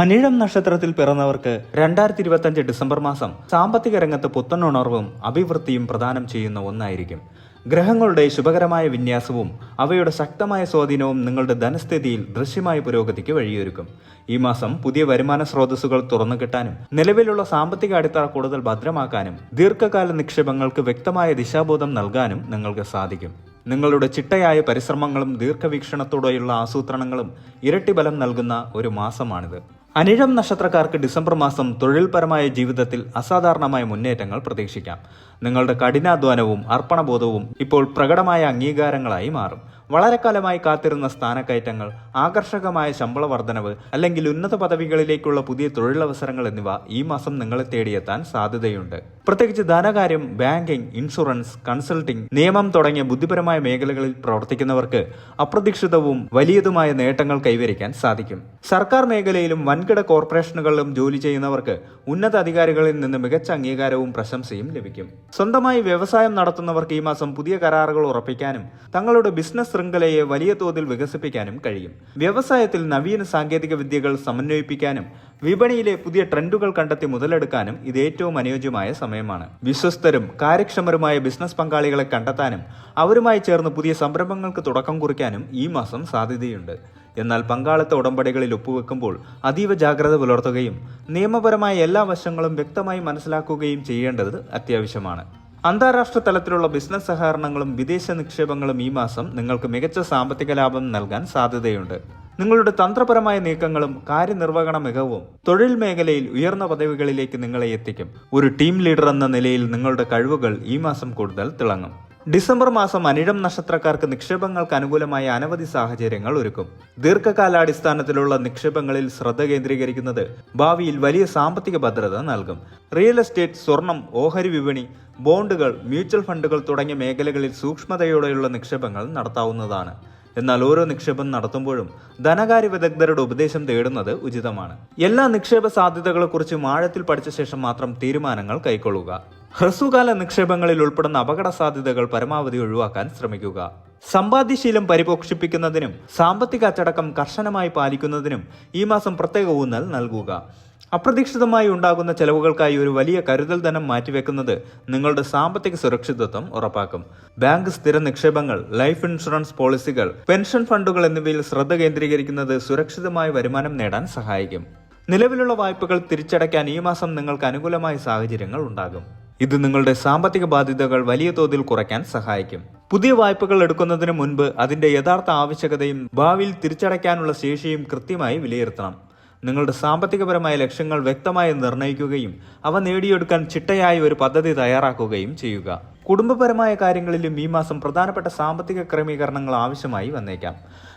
അനിഴം നക്ഷത്രത്തിൽ പിറന്നവർക്ക് രണ്ടായിരത്തി ഇരുപത്തഞ്ച് ഡിസംബർ മാസം സാമ്പത്തിക രംഗത്ത് പുത്തനുണർവും അഭിവൃദ്ധിയും പ്രദാനം ചെയ്യുന്ന ഒന്നായിരിക്കും. ഗ്രഹങ്ങളുടെ ശുഭകരമായ വിന്യാസവും അവയുടെ ശക്തമായ സ്വാധീനവും നിങ്ങളുടെ ധനസ്ഥിതിയിൽ ദൃശ്യമായ പുരോഗതിക്ക് വഴിയൊരുക്കും. ഈ മാസം പുതിയ വരുമാന സ്രോതസ്സുകൾ തുറന്നു കിട്ടാനും നിലവിലുള്ള സാമ്പത്തിക അടിത്തറ കൂടുതൽ ഭദ്രമാക്കാനും ദീർഘകാല നിക്ഷേപങ്ങൾക്ക് വ്യക്തമായ ദിശാബോധം നൽകാനും നിങ്ങൾക്ക് സാധിക്കും. നിങ്ങളുടെ ചിട്ടയായ പരിശ്രമങ്ങളും ദീർഘവീക്ഷണത്തോടെയുള്ള ആസൂത്രണങ്ങളും ഇരട്ടി ബലം നൽകുന്ന ഒരു മാസമാണിത്. അനിഴം നക്ഷത്രക്കാർക്ക് ഡിസംബർ മാസം തൊഴിൽപരമായ ജീവിതത്തിൽ അസാധാരണമായ മുന്നേറ്റങ്ങൾ പ്രതീക്ഷിക്കാം. നിങ്ങളുടെ കഠിനാധ്വാനവും അർപ്പണബോധവും ഇപ്പോൾ പ്രകടമായ അംഗീകാരങ്ങളായി മാറും. വളരെ കാലമായി കാത്തിരുന്ന സ്ഥാനക്കയറ്റങ്ങൾ ആകർഷകമായ ശമ്പള വർധനവ് അല്ലെങ്കിൽ ഉന്നത പദവികളിലേക്കുള്ള പുതിയ തൊഴിലവസരങ്ങൾ എന്നിവ ഈ മാസം നിങ്ങളെ തേടിയെത്താൻ സാധ്യതയുണ്ട്. പ്രത്യേകിച്ച് ധനകാര്യം ബാങ്കിംഗ് ഇൻഷുറൻസ് കൺസൾട്ടിംഗ് നിയമം തുടങ്ങിയ ബുദ്ധിപരമായ മേഖലകളിൽ പ്രവർത്തിക്കുന്നവർക്ക് അപ്രതീക്ഷിതവും വലിയതുമായ നേട്ടങ്ങൾ കൈവരിക്കാൻ സാധിക്കും. സർക്കാർ മേഖലയിലും വൻകിട കോർപ്പറേഷനുകളിലും ജോലി ചെയ്യുന്നവർക്ക് ഉന്നത അധികാരികളിൽ നിന്ന് മികച്ച അംഗീകാരവും പ്രശംസയും ലഭിക്കും. സ്വന്തമായി വ്യവസായം നടത്തുന്നവർക്ക് ഈ മാസം പുതിയ കരാറുകൾ ഉറപ്പിക്കാനും തങ്ങളുടെ ബിസിനസ് ശൃംഖലയെ വലിയ തോതിൽ വികസിപ്പിക്കാനും കഴിയും. വ്യവസായത്തിൽ നവീന സാങ്കേതിക വിദ്യകൾ സമന്വയിപ്പിക്കാനും വിപണിയിലെ പുതിയ ട്രെൻഡുകൾ കണ്ടെത്തി മുതലെടുക്കാനും ഇത് ഏറ്റവും അനുയോജ്യമായ സമയമാണ്. വിശ്വസ്തരും കാര്യക്ഷമരുമായ ബിസിനസ് പങ്കാളികളെ കണ്ടെത്താനും അവരുമായി ചേർന്ന് പുതിയ സംരംഭങ്ങൾക്ക് തുടക്കം കുറിക്കാനും ഈ മാസം സാധ്യതയുണ്ട്. എന്നാൽ പങ്കാളിത്ത ഉടമ്പടികളിൽ ഒപ്പുവെക്കുമ്പോൾ അതീവ ജാഗ്രത പുലർത്തുകയും നിയമപരമായ എല്ലാ വശങ്ങളും വ്യക്തമായി മനസ്സിലാക്കുകയും ചെയ്യേണ്ടത് അത്യാവശ്യമാണ്. അന്താരാഷ്ട്ര തലത്തിലുള്ള ബിസിനസ് സഹകരണങ്ങളും വിദേശ നിക്ഷേപങ്ങളും ഈ മാസം നിങ്ങൾക്ക് മികച്ച സാമ്പത്തിക ലാഭം നൽകാൻ സാധ്യതയുണ്ട്. നിങ്ങളുടെ തന്ത്രപരമായ നീക്കങ്ങളും കാര്യനിർവഹണ മികവും തൊഴിൽ മേഖലയിൽ ഉയർന്ന പദവികളിലേക്ക് നിങ്ങളെ എത്തിക്കും. ഒരു ടീം ലീഡർ എന്ന നിലയിൽ നിങ്ങളുടെ കഴിവുകൾ ഈ മാസം കൂടുതൽ തിളങ്ങും. ഡിസംബർ മാസം അനിഴം നക്ഷത്രക്കാർക്ക് നിക്ഷേപങ്ങൾക്ക് അനുകൂലമായ അനവധി സാഹചര്യങ്ങൾ ഒരുക്കും. ദീർഘകാലാടിസ്ഥാനത്തിലുള്ള നിക്ഷേപങ്ങളിൽ ശ്രദ്ധ കേന്ദ്രീകരിക്കുന്നത് ഭാവിയിൽ വലിയ സാമ്പത്തിക ഭദ്രത നൽകും. റിയൽ എസ്റ്റേറ്റ് സ്വർണം ഓഹരി വിപണി ബോണ്ടുകൾ മ്യൂച്വൽ ഫണ്ടുകൾ തുടങ്ങിയ മേഖലകളിൽ സൂക്ഷ്മതയോടെയുള്ള നിക്ഷേപങ്ങൾ നടത്താവുന്നതാണ്. എന്നാൽ ഓരോ നിക്ഷേപം നടത്തുമ്പോഴും ധനകാര്യ വിദഗ്ധരുടെ ഉപദേശം തേടുന്നത് ഉചിതമാണ്. എല്ലാ നിക്ഷേപ സാധ്യതകളെക്കുറിച്ചും ആഴത്തിൽ പഠിച്ച ശേഷം മാത്രം തീരുമാനങ്ങൾ കൈക്കൊള്ളുക. ഹ്രസ്വകാല നിക്ഷേപങ്ങളിൽ ഉൾപ്പെടുന്ന അപകട സാധ്യതകൾ പരമാവധി ഒഴിവാക്കാൻ ശ്രമിക്കുക. സമ്പാദ്യശീലം പരിപോഷിപ്പിക്കുന്നതിനും സാമ്പത്തിക അച്ചടക്കം കർശനമായി പാലിക്കുന്നതിനും ഈ മാസം പ്രത്യേക ഊന്നൽ നൽകുക. അപ്രതീക്ഷിതമായി ഉണ്ടാകുന്ന ചെലവുകൾക്കായി ഒരു വലിയ കരുതൽ ധനം മാറ്റിവെക്കുന്നത് നിങ്ങളുടെ സാമ്പത്തിക സുരക്ഷിതത്വം ഉറപ്പാക്കും. ബാങ്ക് സ്ഥിര നിക്ഷേപങ്ങൾ ലൈഫ് ഇൻഷുറൻസ് പോളിസികൾ പെൻഷൻ ഫണ്ടുകൾ എന്നിവയിൽ ശ്രദ്ധ കേന്ദ്രീകരിക്കുന്നത് സുരക്ഷിതമായ വരുമാനം നേടാൻ സഹായിക്കും. നിലവിലുള്ള വായ്പകൾ തിരിച്ചടയ്ക്കാൻ ഈ മാസം നിങ്ങൾക്ക് അനുകൂലമായ സാഹചര്യങ്ങൾ ഉണ്ടാകും. ഇത് നിങ്ങളുടെ സാമ്പത്തിക ബാധ്യതകൾ വലിയ തോതിൽ കുറയ്ക്കാൻ സഹായിക്കും. പുതിയ വായ്പകൾ എടുക്കുന്നതിന് മുൻപ് അതിന്റെ യഥാർത്ഥ ആവശ്യകതയും ഭാവിയിൽ തിരിച്ചടയ്ക്കാനുള്ള ശേഷിയും കൃത്യമായി വിലയിരുത്തണം. നിങ്ങളുടെ സാമ്പത്തികപരമായ ലക്ഷ്യങ്ങൾ വ്യക്തമായി നിർണയിക്കുകയും അവ നേടിയെടുക്കാൻ ചിട്ടയായ ഒരു പദ്ധതി തയ്യാറാക്കുകയും ചെയ്യുക. കുടുംബപരമായ കാര്യങ്ങളിലും ഈ മാസം പ്രധാനപ്പെട്ട സാമ്പത്തിക ക്രമീകരണങ്ങൾ ആവശ്യമായി വന്നേക്കാം.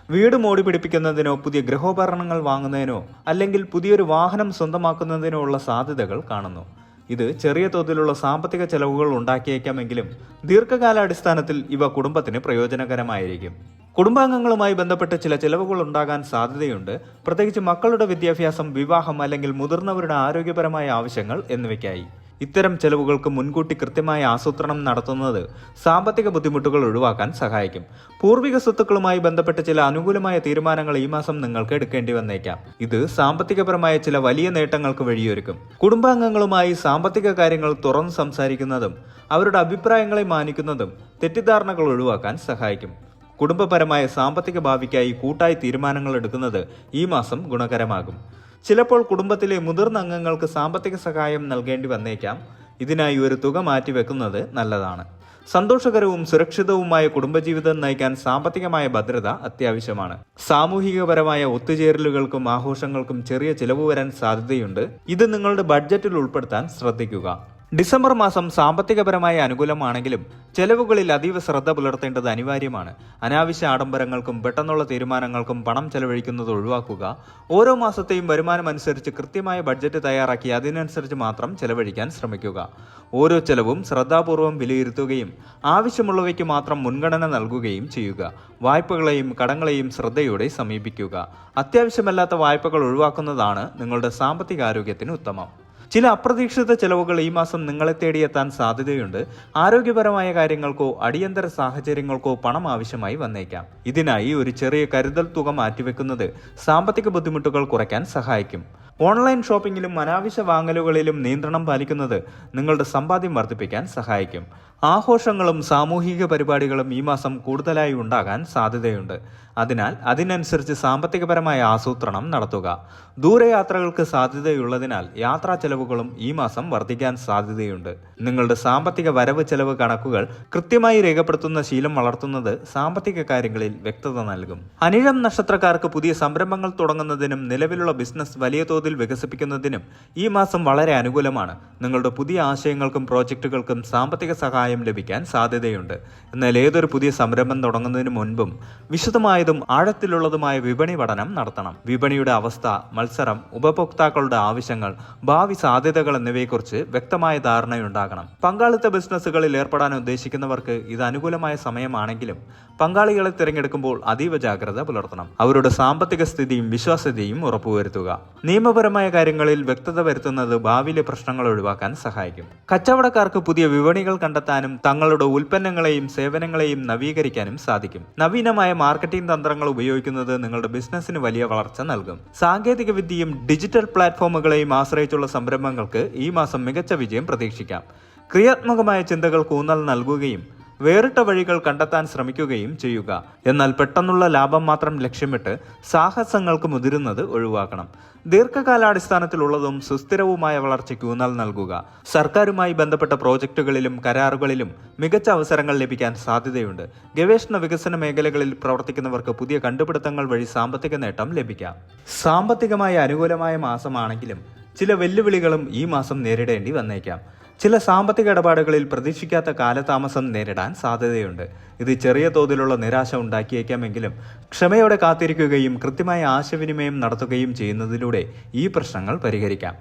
വീട് മോടി പിടിപ്പിക്കുന്നതിനോ പുതിയ ഗൃഹോപകരണങ്ങൾ വാങ്ങുന്നതിനോ അല്ലെങ്കിൽ പുതിയൊരു വാഹനം സ്വന്തമാക്കുന്നതിനോ ഉള്ള സാധ്യതകൾ കാണുന്നു. ഇത് ചെറിയ തോതിലുള്ള സാമ്പത്തിക ചെലവുകൾ ഉണ്ടാക്കിയേക്കാമെങ്കിലും ദീർഘകാലാടിസ്ഥാനത്തിൽ ഇവ കുടുംബത്തിന് പ്രയോജനകരമായിരിക്കും. കുടുംബാംഗങ്ങളുമായി ബന്ധപ്പെട്ട് ചില ചെലവുകൾ ഉണ്ടാകാൻ സാധ്യതയുണ്ട്. പ്രത്യേകിച്ച് മക്കളുടെ വിദ്യാഭ്യാസം വിവാഹം അല്ലെങ്കിൽ മുതിർന്നവരുടെ ആരോഗ്യപരമായ ആവശ്യങ്ങൾ എന്നിവയ്ക്കായി. ഇത്തരം ചെലവുകൾക്ക് മുൻകൂട്ടി കൃത്യമായ ആസൂത്രണം നടത്തുന്നത് സാമ്പത്തിക ബുദ്ധിമുട്ടുകൾ ഒഴിവാക്കാൻ സഹായിക്കും. പൂർവിക സ്വത്തുക്കളുമായി ബന്ധപ്പെട്ട ചില അനുകൂലമായ തീരുമാനങ്ങൾ ഈ മാസം നിങ്ങൾക്ക് എടുക്കേണ്ടി വന്നേക്കാം. ഇത് സാമ്പത്തികപരമായ ചില വലിയ നേട്ടങ്ങൾക്ക് വഴിയൊരുക്കും. കുടുംബാംഗങ്ങളുമായി സാമ്പത്തിക കാര്യങ്ങൾ തുറന്നു സംസാരിക്കുന്നതും അവരുടെ അഭിപ്രായങ്ങളെ മാനിക്കുന്നതും തെറ്റിദ്ധാരണകൾ ഒഴിവാക്കാൻ സഹായിക്കും. കുടുംബപരമായ സാമ്പത്തിക ഭാവിക്കായി കൂട്ടായി തീരുമാനങ്ങൾ എടുക്കുന്നത് ഈ മാസം ഗുണകരമാകും. ചിലപ്പോൾ കുടുംബത്തിലെ മുതിർന്ന അംഗങ്ങൾക്ക് സാമ്പത്തിക സഹായം നൽകേണ്ടി വന്നേക്കാം. ഇതിനായി ഒരു തുക മാറ്റിവെക്കുന്നത് നല്ലതാണ്. സന്തോഷകരവും സുരക്ഷിതവുമായ കുടുംബജീവിതം നയിക്കാൻ സാമ്പത്തികമായ ഭദ്രത അത്യാവശ്യമാണ്. സാമൂഹികപരമായ ഒത്തുചേരലുകൾക്കും ആഘോഷങ്ങൾക്കും ചെറിയ ചിലവ് വരാൻ സാധ്യതയുണ്ട്. ഇത് നിങ്ങളുടെ ബഡ്ജറ്റിൽ ഉൾപ്പെടുത്താൻ ശ്രദ്ധിക്കുക. ഡിസംബർ മാസം സാമ്പത്തികപരമായി അനുകൂലമാണെങ്കിലും ചെലവുകളിൽ അതീവ ശ്രദ്ധ പുലർത്തേണ്ടത് അനിവാര്യമാണ്. അനാവശ്യ ആഡംബരങ്ങൾക്കും പെട്ടെന്നുള്ള തീരുമാനങ്ങൾക്കും പണം ചെലവഴിക്കുന്നത് ഒഴിവാക്കുക ഓരോ മാസത്തെയും വരുമാനം അനുസരിച്ച് കൃത്യമായ ബഡ്ജറ്റ് തയ്യാറാക്കി അതിനനുസരിച്ച് മാത്രം ചെലവഴിക്കാൻ ശ്രമിക്കുക. ഓരോ ചെലവും ശ്രദ്ധാപൂർവം വിലയിരുത്തുകയും ആവശ്യമുള്ളവയ്ക്ക് മാത്രം മുൻഗണന നൽകുകയും ചെയ്യുക. വായ്പകളെയും കടങ്ങളെയും ശ്രദ്ധയോടെ സമീപിക്കുക. അത്യാവശ്യമല്ലാത്ത വായ്പകൾ ഒഴിവാക്കുന്നതാണ് നിങ്ങളുടെ സാമ്പത്തിക ആരോഗ്യത്തിന് ഉത്തമം. ചില അപ്രതീക്ഷിത ചെലവുകൾ ഈ മാസം നിങ്ങളെ തേടിയെത്താൻ സാധ്യതയുണ്ട്. ആരോഗ്യപരമായ കാര്യങ്ങൾക്കോ അടിയന്തര സാഹചര്യങ്ങൾക്കോ പണം ആവശ്യമായി വന്നേക്കാം. ഇതിനായി ഒരു ചെറിയ കരുതൽ തുക മാറ്റിവെക്കുന്നത് സാമ്പത്തിക ബുദ്ധിമുട്ടുകൾ കുറയ്ക്കാൻ സഹായിക്കും. ഓൺലൈൻ ഷോപ്പിംഗിലും അനാവശ്യ വാങ്ങലുകളിലും നിയന്ത്രണം പാലിക്കുന്നത് നിങ്ങളുടെ സമ്പാദ്യം വർദ്ധിപ്പിക്കാൻ സഹായിക്കും. ആഘോഷങ്ങളും സാമൂഹിക പരിപാടികളും ഈ മാസം കൂടുതലായി ഉണ്ടാകാൻ സാധ്യതയുണ്ട്. അതിനാൽ അതിനനുസരിച്ച് സാമ്പത്തികപരമായ ആസൂത്രണം നടത്തുക. ദൂരയാത്രകൾക്ക് സാധ്യതയുള്ളതിനാൽ യാത്രാ ചെലവുകളും ഈ മാസം വർദ്ധിക്കാൻ സാധ്യതയുണ്ട്. നിങ്ങളുടെ സാമ്പത്തിക വരവ് ചെലവ് കണക്കുകൾ കൃത്യമായി രേഖപ്പെടുത്തുന്ന ശീലം വളർത്തുന്നത് സാമ്പത്തിക കാര്യങ്ങളിൽ വ്യക്തത നൽകും. അനിഴം നക്ഷത്രക്കാർക്ക് പുതിയ സംരംഭങ്ങൾ തുടങ്ങുന്നതിനും നിലവിലുള്ള ബിസിനസ് വലിയ തോതിൽ വികസിപ്പിക്കുന്നതിനും ഈ മാസം വളരെ അനുകൂലമാണ്. നിങ്ങളുടെ പുതിയ ആശയങ്ങൾക്കും പ്രോജക്റ്റുകൾക്കും സാമ്പത്തിക സഹായം ലഭിക്കാൻ സാധ്യതയുണ്ട്. എന്നാൽ ഏതൊരു പുതിയ സംരംഭം തുടങ്ങുന്നതിന് മുൻപും വിശദമായതും ആഴത്തിലുള്ളതുമായ വിപണി പഠനം നടത്തണം. വിപണിയുടെ അവസ്ഥ മത്സരം ഉപഭോക്താക്കളുടെ ആവശ്യങ്ങൾ ഭാവി സാധ്യതകൾ എന്നിവയെക്കുറിച്ച് വ്യക്തമായ ധാരണയുണ്ടാകണം. പങ്കാളിത്ത ബിസിനസ്സുകളിൽ ഏർപ്പെടാൻ ഉദ്ദേശിക്കുന്നവർക്ക് ഇത് അനുകൂലമായ സമയമാണെങ്കിലും പങ്കാളികളെ തിരഞ്ഞെടുക്കുമ്പോൾ അതീവ ജാഗ്രത പുലർത്തണം. അവരുടെ സാമ്പത്തിക സ്ഥിതിയും വിശ്വാസ്യതയും ഉറപ്പുവരുത്തുക. നിയമപരമായ കാര്യങ്ങളിൽ വ്യക്തത വരുത്തുന്നത് ഭാവിയിലെ പ്രശ്നങ്ങൾ ഒഴിവാക്കാൻ സഹായിക്കും. കച്ചവടക്കാർക്ക് പുതിയ വിപണികൾ കണ്ടെത്താനും തങ്ങളുടെ ഉൽപ്പന്നങ്ങളെയും സേവനങ്ങളെയും നവീകരിക്കാനും സാധിക്കും. നവീനമായ മാർക്കറ്റിംഗ് തന്ത്രങ്ങൾ ഉപയോഗിക്കുന്നത് നിങ്ങളുടെ ബിസിനസ്സിന് വലിയ വളർച്ച നൽകും. സാങ്കേതിക വിദ്യയും ഡിജിറ്റൽ പ്ലാറ്റ്ഫോമുകളെയും ആശ്രയിച്ചുള്ള സംരംഭങ്ങൾക്ക് ഈ മാസം മികച്ച വിജയം പ്രതീക്ഷിക്കാം. ക്രിയാത്മകമായ ചിന്തകൾക്ക് ഊന്നൽ നൽകുകയും വേറിട്ട വഴികൾ കണ്ടെത്താൻ ശ്രമിക്കുകയും ചെയ്യുക. എന്നാൽ പെട്ടെന്നുള്ള ലാഭം മാത്രം ലക്ഷ്യമിട്ട് സാഹസങ്ങൾക്ക് മുതിരുന്നത് ഒഴിവാക്കണം. ദീർഘകാലാടിസ്ഥാനത്തിലുള്ളതും സുസ്ഥിരവുമായ വളർച്ചയ്ക്ക് ഊന്നൽ നൽകുക. സർക്കാരുമായി ബന്ധപ്പെട്ട പ്രോജക്റ്റുകളിലും കരാറുകളിലും മികച്ച അവസരങ്ങൾ ലഭിക്കാൻ സാധ്യതയുണ്ട്. ഗവേഷണ വികസന മേഖലകളിൽ പ്രവർത്തിക്കുന്നവർക്ക് പുതിയ കണ്ടുപിടുത്തങ്ങൾ വഴി സാമ്പത്തിക നേട്ടം ലഭിക്കാം. സാമ്പത്തികമായി അനുകൂലമായ മാസമാണെങ്കിലും ചില വെല്ലുവിളികളും ഈ മാസം നേരിടേണ്ടി വന്നേക്കാം. ചില സാമ്പത്തിക ഇടപാടുകളിൽ പ്രതീക്ഷിക്കാത്ത കാലതാമസം നേരിടാൻ സാധ്യതയുണ്ട്. ഇത് ചെറിയ തോതിലുള്ള നിരാശ ഉണ്ടാക്കിയേക്കാമെങ്കിലും ക്ഷമയോടെ കാത്തിരിക്കുകയും കൃത്യമായ ആശയവിനിമയം നടത്തുകയും ചെയ്യുന്നതിലൂടെ ഈ പ്രശ്നങ്ങൾ പരിഹരിക്കാം.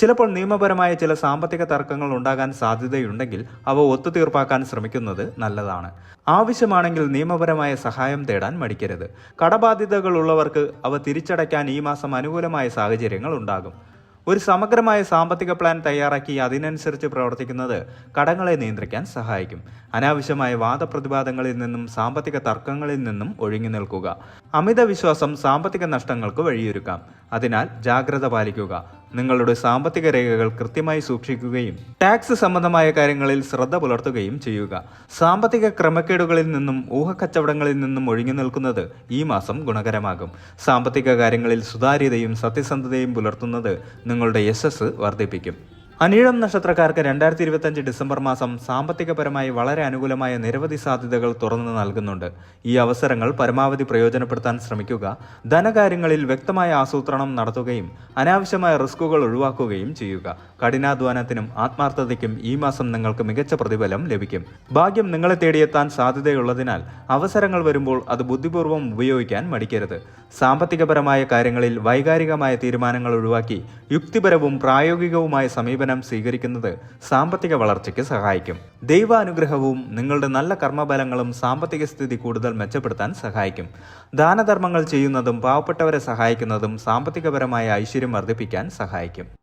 ചിലപ്പോൾ നിയമപരമായ ചില സാമ്പത്തിക തർക്കങ്ങൾ ഉണ്ടാകാൻ സാധ്യതയുണ്ടെങ്കിൽ അവ ഒത്തുതീർപ്പാക്കാൻ ശ്രമിക്കുന്നത് നല്ലതാണ്. ആവശ്യമാണെങ്കിൽ നിയമപരമായ സഹായം തേടാൻ മടിക്കരുത്. കടബാധ്യതകൾ ഉള്ളവർക്ക് അവ തിരിച്ചടയ്ക്കാൻ ഈ മാസം അനുകൂലമായ സാഹചര്യങ്ങൾ ഉണ്ടാകും. ഒരു സമഗ്രമായ സാമ്പത്തിക പ്ലാൻ തയ്യാറാക്കി അതിനനുസരിച്ച് പ്രവർത്തിക്കുന്നത് കടങ്ങളെ നിയന്ത്രിക്കാൻ സഹായിക്കും. അനാവശ്യമായ വാദപ്രതിവാദങ്ങളിൽ നിന്നും സാമ്പത്തിക തർക്കങ്ങളിൽ നിന്നും ഒഴിഞ്ഞു നിൽക്കുക. അമിത വിശ്വാസം സാമ്പത്തിക നഷ്ടങ്ങൾക്ക് വഴിയൊരുക്കാം. അതിനാൽ ജാഗ്രത പാലിക്കുക. നിങ്ങളുടെ സാമ്പത്തിക രേഖകൾ കൃത്യമായി സൂക്ഷിക്കുകയും ടാക്സ് സംബന്ധമായ കാര്യങ്ങളിൽ ശ്രദ്ധ പുലർത്തുകയും ചെയ്യുക. സാമ്പത്തിക ക്രമക്കേടുകളിൽ നിന്നും ഊഹക്കച്ചവടങ്ങളിൽ നിന്നും ഒഴിഞ്ഞു നിൽക്കുന്നത് ഈ മാസം ഗുണകരമാകും. സാമ്പത്തിക കാര്യങ്ങളിൽ സുതാര്യതയും സത്യസന്ധതയും പുലർത്തുന്നത് നിങ്ങളുടെ യശസ് വർദ്ധിപ്പിക്കും. അനീഴം നക്ഷത്രക്കാർക്ക് രണ്ടായിരത്തി ഇരുപത്തഞ്ച് ഡിസംബർ മാസം സാമ്പത്തികപരമായി വളരെ അനുകൂലമായ നിരവധി സാധ്യതകൾ തുറന്നു നൽകുന്നുണ്ട്. ഈ അവസരങ്ങൾ പരമാവധി പ്രയോജനപ്പെടുത്താൻ ശ്രമിക്കുക ധനകാര്യങ്ങളിൽ വ്യക്തമായ ആസൂത്രണം നടത്തുകയും അനാവശ്യമായ റിസ്കുകൾ ഒഴിവാക്കുകയും ചെയ്യുക. കഠിനാധ്വാനത്തിനും ആത്മാർത്ഥതയ്ക്കും ഈ മാസം നിങ്ങൾക്ക് മികച്ച പ്രതിഫലം ലഭിക്കും. ഭാഗ്യം നിങ്ങളെ തേടിയെത്താൻ സാധ്യതയുള്ളതിനാൽ അവസരങ്ങൾ വരുമ്പോൾ അത് ബുദ്ധിപൂർവം ഉപയോഗിക്കാൻ മടിക്കരുത്. സാമ്പത്തികപരമായ കാര്യങ്ങളിൽ വൈകാരികമായ തീരുമാനങ്ങൾ ഒഴിവാക്കി യുക്തിപരവും പ്രായോഗികവുമായ സമീപനം സ്വീകരിക്കുന്നത് സാമ്പത്തിക വളർച്ചയ്ക്ക് സഹായിക്കും. ദൈവാനുഗ്രഹവും നിങ്ങളുടെ നല്ല കർമ്മബലങ്ങളും സാമ്പത്തിക സ്ഥിതി കൂടുതൽ മെച്ചപ്പെടുത്താൻ സഹായിക്കും. ദാനധർമ്മങ്ങൾ ചെയ്യുന്നതും പാവപ്പെട്ടവരെ സഹായിക്കുന്നതും സാമ്പത്തികപരമായ ഐശ്വര്യം വർദ്ധിപ്പിക്കാൻ സഹായിക്കും.